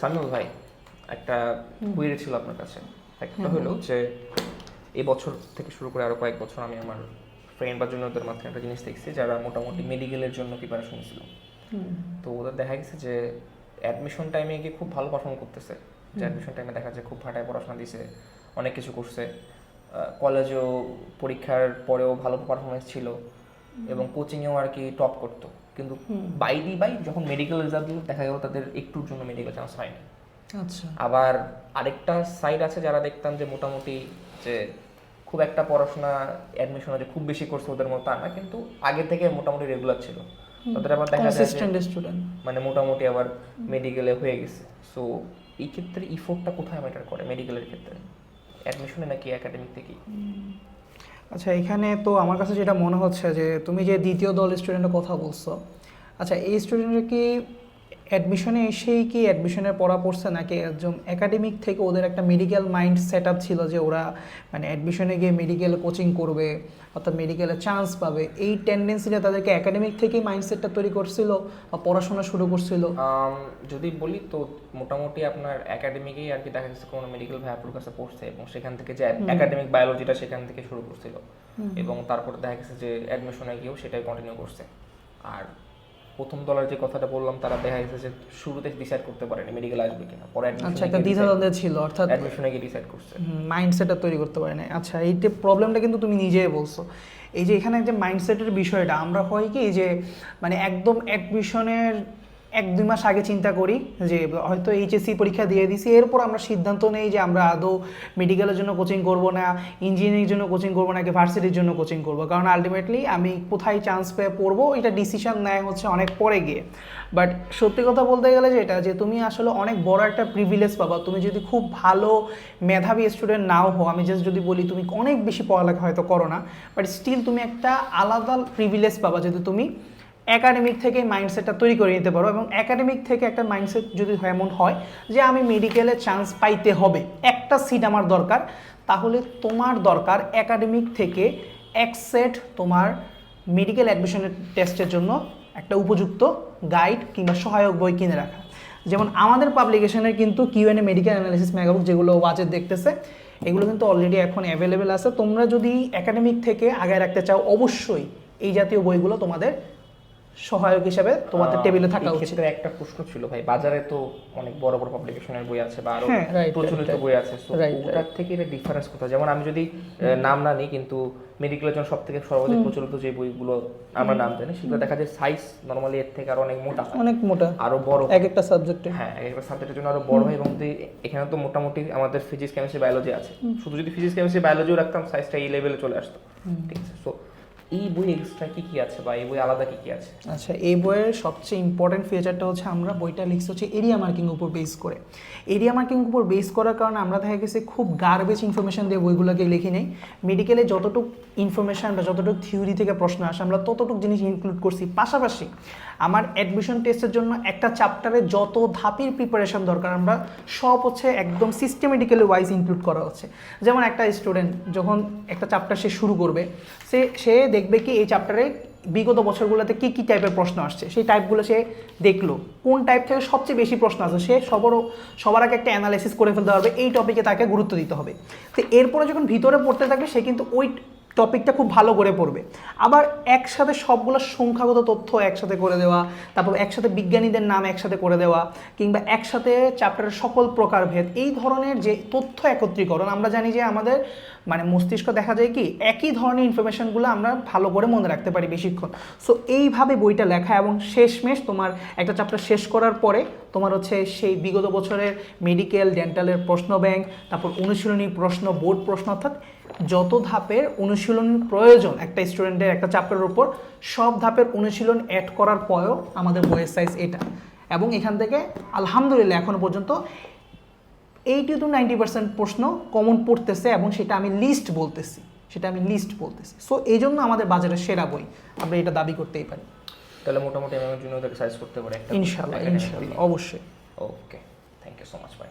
সামিউল ভাই একটা কুইরি ছিল আপনার কাছে। একটা হলো যে এই বছর থেকে শুরু করে আরও কয়েক বছর আমি আমার ফ্রেন্ড বা জুনিয়রদের মাধ্যমে একটা জিনিস দেখছি যারা মোটামুটি মেডিকেলের জন্য প্রিপারেশন ছিল তো ওদের দেখা গেছে যে অ্যাডমিশন টাইমে গিয়ে খুব ভালো পারফর্ম করতেছে। যে অ্যাডমিশন টাইমে দেখা যায় খুব ফাটায় পড়াশোনা দিছে অনেক কিছু করছে। কলেজেও পরীক্ষার পরেও ভালো পারফরমেন্স ছিল এবং কোচিংয়েও আর কি টপ করতো। কিন্তু বাই দি বাই যখন মেডিকেল রেজাল্ট দিল দেখা গেল তাদের একটুর জন্য মেডিকেল চান্স হয়নি। আচ্ছা। আবার আরেকটা সাইড আছে যারা দেখতাম যে মোটামুটি যে খুব একটা পড়াশোনা অ্যাডমিশনে যে খুব বেশি করছে ওদের মতো তা না কিন্তু আগে থেকে মোটামুটি রেগুলার ছিল। তাদের আবার দেখা যায় স্টুডেন্ট মানে মোটামুটি আবার মেডিকেলে হয়ে গেছে। সো এই ক্ষেত্রে ইফোর্টটা কোথায় ম্যাটার করে মেডিকেলের ক্ষেত্রে? অ্যাডমিশনে নাকি একাডেমিক থেকে আচ্ছা এখানে তো আমার কাছে যেটা মনে হচ্ছে যে তুমি যে দ্বিতীয় দল স্টুডেন্টের কথা বলছো আচ্ছা এই স্টুডেন্টের কি অ্যাডমিশনে এসেই কি অ্যাডমিশনের পড়া পড়ছে নাকি একজন একাডেমিক থেকে ওদের একটা মেডিকেল মাইন্ড সেট আপ ছিল যে ওরা মানে অ্যাডমিশনে গিয়ে মেডিকেল কোচিং করবে অর্থাৎ মেডিকেলে চান্স পাবে? এই টেন্ডেন্সিটা তাদেরকে একাডেমিক থেকেই মাইন্ডসেটটা তৈরি করছিল বা পড়াশোনা শুরু করছিল? যদি বলি তো মোটামুটি আপনার একাডেমিকেই আর কি দেখা যাচ্ছে কোনো মেডিকেল ভাই আপনার কাছে পড়ছে এবং সেখান থেকে যে একাডেমিক বায়োলজিটা সেখান থেকে শুরু করছিল। এবং তারপর দেখা গেছে যে অ্যাডমিশনে গিয়েও সেটাই কন্টিনিউ করছে। আর প্রথম দলের যে কথাটা বললাম তারা দেখা গেছে যে শুরুতে ডিসাইড করতে পারেনি মেডিকেল আসবে কিনা। পরে আচ্ছা একটা দ্বিধাদ্বন্দ্বে ছিল অর্থাৎ অ্যাডমিশনে গিয়ে ডিসাইড করছে। মাইন্ডসেটটা তৈরি করতে পারেনি। আচ্ছা এই যে প্রবলেমটা কিন্তু তুমি নিজেই বলছো। এই যে এখানে যে মাইন্ডসেটের বিষয়টা আমরা হয় কি যে মানে একদম অ্যাডমিশনের এক দুই মাস আগে চিন্তা করি যে হয়তো এইচএসসি পরীক্ষা দিয়ে দিছি। এরপর আমরা সিদ্ধান্ত নেই যে আমরা আদৌ মেডিকেলের জন্য কোচিং করব না ইঞ্জিনিয়ারিং জন্য কোচিং করব নাকি ভার্সিটির জন্য কোচিং করব। কারণ আলটিমেটলি আমি কোথায় চান্স পেয়ে পড়ব, এটা ডিসিশন নেয় হচ্ছে অনেক পরে গিয়ে। বাট সত্যি কথা বলতে গেলে যেটা, যে তুমি আসলে অনেক বড় একটা প্রিভিলেজ পাবা। তুমি যদি খুব ভালো মেধাবী স্টুডেন্ট নাও হও, আমি জাস্ট যদি বলি তুমি অনেক বেশি পড়ালেখা হয়তো করো না বাট স্টিল তুমি একটা আলাদা প্রিভিলেজ পাবা। যদি তুমি একাডেমিক থেকে মাইন্ডসেটটা তৈরি করে নিতে পারো এবং একাডেমিক থেকে একটা মাইন্ডসেট যদি এমন হয় যে আমি মেডিকেলে চান্স পাইতে হবে, একটা সিট আমার দরকার, তাহলে তোমার দরকার অ্যাকাডেমিক থেকে এক সেট তোমার মেডিকেল অ্যাডমিশনের টেস্টের জন্য একটা উপযুক্ত গাইড কিংবা সহায়ক বই কিনে রাখা। যেমন আমাদের পাবলিকেশনের কিন্তু কিউএনএ মেডিকেল অ্যানালিসিস ম্যাগাবুক যেগুলো ওয়াচের দেখতেছে, এগুলো কিন্তু অলরেডি এখন অ্যাভেলেবেল আছে। তোমরা যদি অ্যাকাডেমিক থেকে আগায় রাখতে চাও, অবশ্যই এই জাতীয় বইগুলো তোমাদের সহায়ক হিসেবে তোমাদের টেবিলে থাকা উচিত। একটা প্রশ্ন ছিল ভাই বাজারে তো অনেক বড় বড় পাবলিকেশনের বই আছে বা আরও হ্যাঁ, প্রচলিত বই আছে ওটার থেকে এটা ডিফারেন্স কোথায়? যেমন আমি যদি নাম না নিই কিন্তু মেডিকেলের জন্য সব থেকে সর্বাধিক প্রচলিত যে বইগুলো আমরা নাম জানি সেগুলো দেখা যায় সাইজ নর্মালি এর থেকে আরও অনেক মোটা। অনেক মোটা। আরও বড়। এক একটা সাবজেক্টে হ্যাঁ এক একটা সাবজেক্টের জন্য আরও বড় হয় এবং এখানে তো মোটামুটি আমাদের ফিজিক্স কেমিস্ট্রি বায়োলজি আছে। শুধু যদি ফিজিক্স কেমিস্ট্রি বায়োলজিও রাখতাম সাইজটা এই লেভেলে চলে আসতো। ঠিক আছে সো এই বই এক্সট্রা কি কি আছে বা এই বই আলাদা কি কি আছে? আচ্ছা এই বইয়ের সবচেয়ে ইম্পর্টেন্ট ফিচারটা হচ্ছে আমরা বইটা লিখছি হচ্ছে এরিয়া মার্কিং উপর বেস করে। এরিয়া মার্কিং উপর বেস করার কারণে আমরা দেখা গেছে খুব গার্বেজ ইনফরমেশন দিয়ে বইগুলোকে লিখি নেই। মেডিকেলে যতটুকু ইনফরমেশন বা যতটুকু থিওরি থেকে প্রশ্ন আসে, আমরা ততটুকু জিনিস ইনক্লুড করছি। পাশাপাশি আমার অ্যাডমিশন টেস্টের জন্য একটা চ্যাপ্টারে যত ধাপির প্রিপারেশন দরকার, আমরা সব হচ্ছে একদম সিস্টেমেটিক্যালি ওয়াইজ ইনক্লুড করা হচ্ছে। যেমন একটা স্টুডেন্ট যখন একটা চ্যাপ্টার সে শুরু করবে, সে সে দেখবে কি এই চ্যাপ্টারে বিগত বছরগুলোতে কী কী টাইপের প্রশ্ন আসছে? সেই টাইপগুলো সে দেখল। কোন টাইপ থেকে সবচেয়ে বেশি প্রশ্ন আসে সে সবারও সবার আগে একটা অ্যানালাইসিস করে ফেলতে হবে এই টপিকে তাকে গুরুত্ব দিতে হবে। তো এরপরে যখন ভিতরে পড়তে থাকে সে কিন্তু ওই টপিকটা খুব ভালো করে পড়বে। আবার একসাথে সবগুলো সংখ্যাগত তথ্য একসাথে করে দেওয়া, তারপর একসাথে বিজ্ঞানীদের নাম একসাথে করে দেওয়া, কিংবা একসাথে চ্যাপ্টারের সকল প্রকারভেদ এই ধরনের যে তথ্য একত্রীকরণ, আমরা জানি যে আমাদের মানে মস্তিষ্ক দেখা যায় কি, একই ধরনের ইনফরমেশনগুলো আমরা ভালো করে মনে রাখতে পারি বেশিক্ষণ। সো এইভাবে বইটা লেখা এবং শেষমেশ তোমার একটা চ্যাপ্টার শেষ করার পরে তোমার হচ্ছে সেই বিগত বছরের মেডিকেল ডেন্টালের প্রশ্ন ব্যাংক তারপর অনুশীলনী প্রশ্ন বোর্ড প্রশ্ন, অর্থাৎ যত ধাপের অনুশীলন প্রয়োজন একটা স্টুডেন্টের একটা চ্যাপ্টারের উপর সব ধাপের অনুশীলন অ্যাড করার পরেও আমাদের বইয়ের সাইজ এটা। এবং এখান থেকে আলহামদুলিল্লাহ এখনও পর্যন্ত এইটি টু নাইনটি পার্সেন্ট প্রশ্ন কমন পড়তেছে এবং সেটা আমি লিস্ট বলতেছি সেটা আমি লিস্ট বলতেছি। সো এই জন্য আমাদের বাজারের সেরা বই আমরা এটা দাবি করতেই পারি। তাহলে মোটামুটি আমি আমার জন্য সাইজ করতে পারি ইনশাল্লাহ ইনশাল্লাহ অবশ্যই। Okay thank you so much ভাই